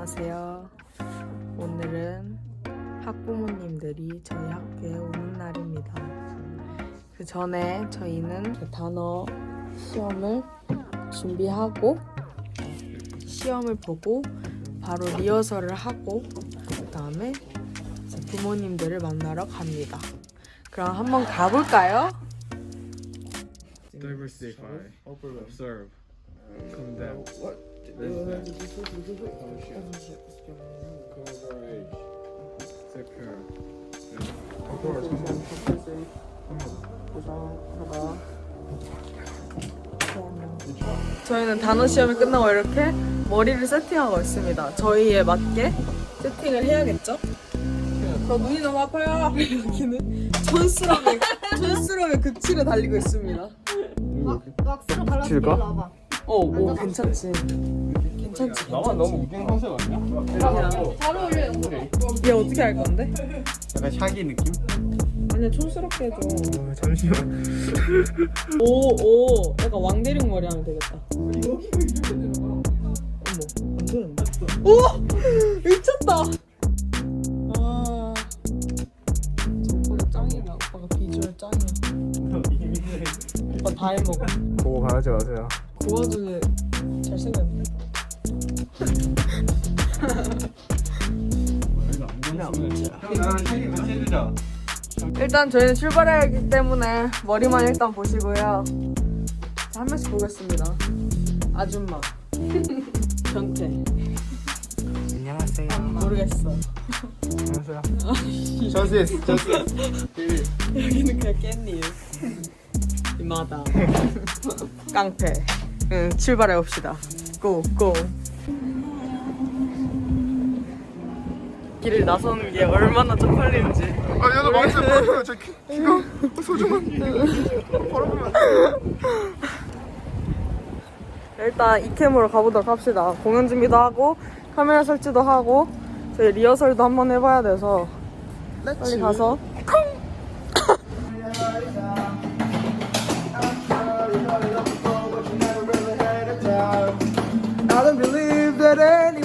안녕하세요. 오늘은 학부모님들이 저희 학교에 오는 날입니다. 그 전에 저희는 그 단어 시험을 준비하고 시험을 보고 바로 리허설을 하고 그 다음에 이제 부모님들을 만나러 갑니다. 그럼 한번 가볼까요? Diversify. Observe. Of course. 저희는 단어 시험이 끝나고 이렇게 머리를 세팅하고 있습니다. 저희에 맞게 세팅을 해야겠죠? 저 눈이 너무 아파요. 여기는 촌스러움의 촌스러움의 극치를 달리고 있습니다. 왁스로 발라서 와봐. 어, 오 괜찮지. 괜찮지. 나만 너무 웃긴 컨셉 아니야? 잘 어울려요. 얘 어떻게 할 건데? 약간 샤기 느낌? 아니야 촌스럽게 해줘. 어, 잠시만. 오, 오, 약간 왕대륙 머리 하면 되겠다. 어머, 안 되는데? 오! 미쳤다! 아. 오빠가 짱이다. 오빠가 비주얼 짱이야. 오빠 다 해먹어. 보고 가지 마세요. 그 와중에 잘생겼네. 형 나랑 샤기 같이 해주자. 일단 저희는 출발해야 하기 때문에 머리만 일단 보시고요. 자, 한 명씩 보겠습니다. 아줌마. 변태. 안녕하세요. 모르겠어. 안녕하세요. 저스티스, 저스티스. 여기는 그냥 깻잎. 이마다. 깡패. 응, 출발해 봅시다. 고, 고. 길을 나서는 게 얼마나 쪽팔리는지. 아, 얘도 망했어요. 버려요. 제 키, 키가 소중한. 버려보면 일단 이캠으로 가보도록 합시다. 공연 준비도 하고 카메라 설치도 하고 저희 리허설도 한번 해봐야 돼서 빨리 가서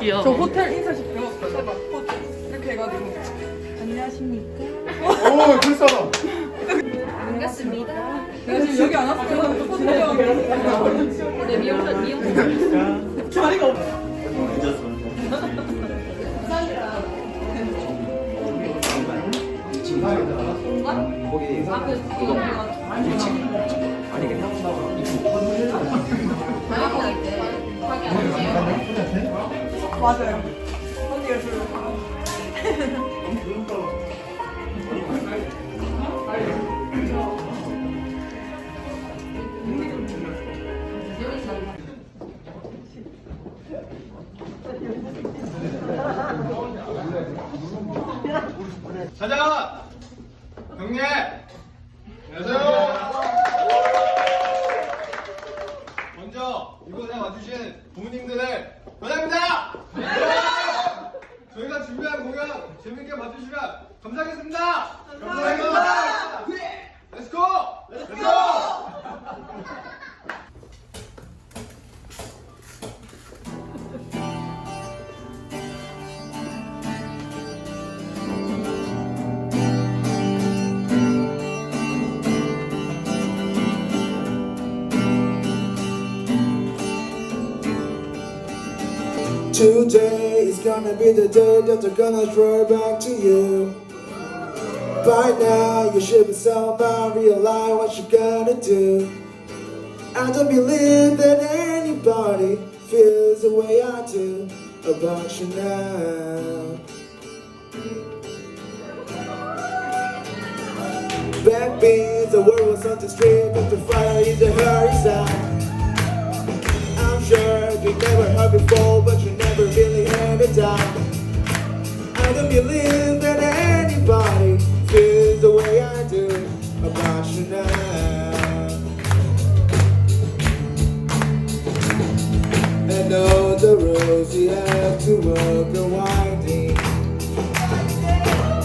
귀여워. 저 호텔 인사식 배웠어요. 호텔. 이렇게 해가지고. 오, 불쌍하. 반갑습니다. 내가 지금 여기 안 왔어. 지나가고. 네, 미용사, 미용사. 자리가 없어. 맞아요. 언니가 들어. 가자! 경례! 안녕하세요! Today is gonna be the day that they're gonna throw back to you. By now, you should be somehow realize what you're gonna do. I don't believe that anybody feels the way I do about you now. Black means the world was on the street, but the fire is a horizon. I'm sure we never heard before, but you know. Don't believe that anybody feels the way I do about you now. And all the roads you have to walk are winding.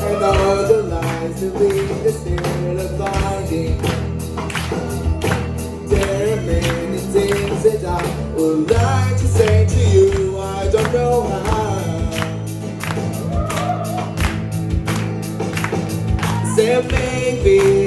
And all the lines that lead us be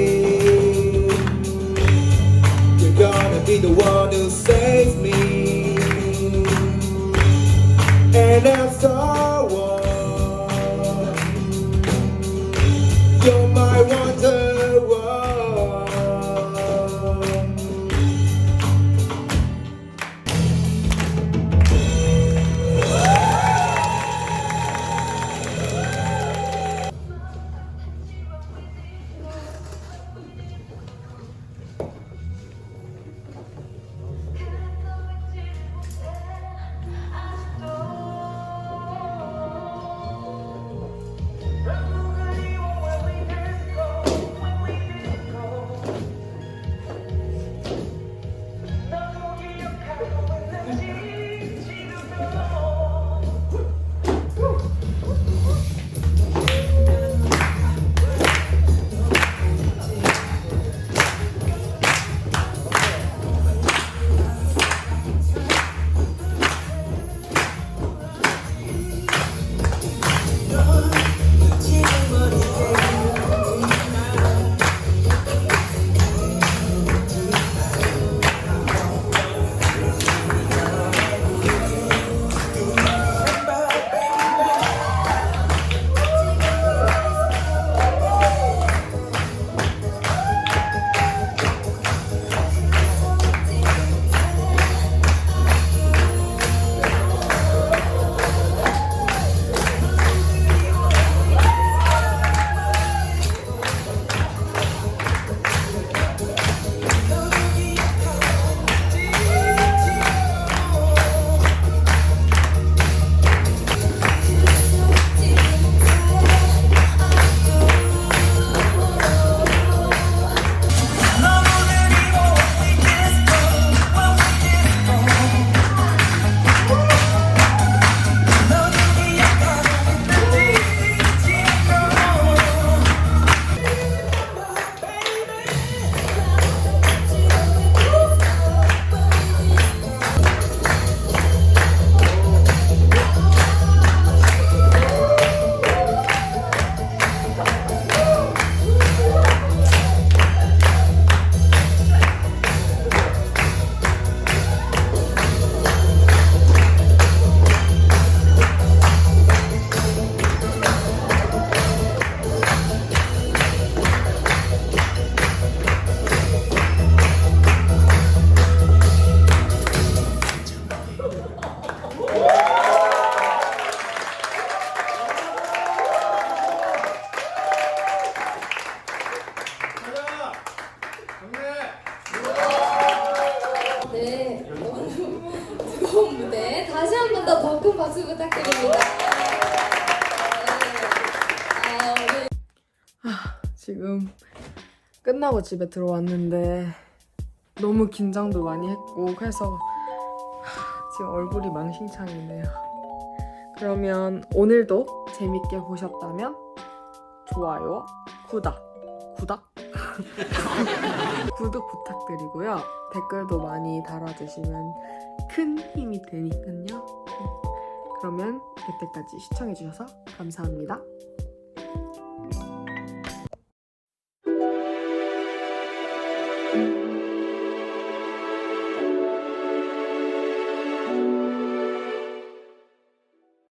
뜨거운 무대 다시 한 번 더 더 큰 박수 부탁드립니다. 네. 아, 오늘 지금 끝나고 집에 들어왔는데 너무 긴장도 많이 했고 그래서 하, 지금 얼굴이 망신창이네요. 그러면 오늘도 재밌게 보셨다면 좋아요, 구독, 구독? 구독 부탁드리고요. 댓글도 많이 달아주시면 큰 힘이 되니까요. 그러면 여태까지 시청해주셔서 감사합니다.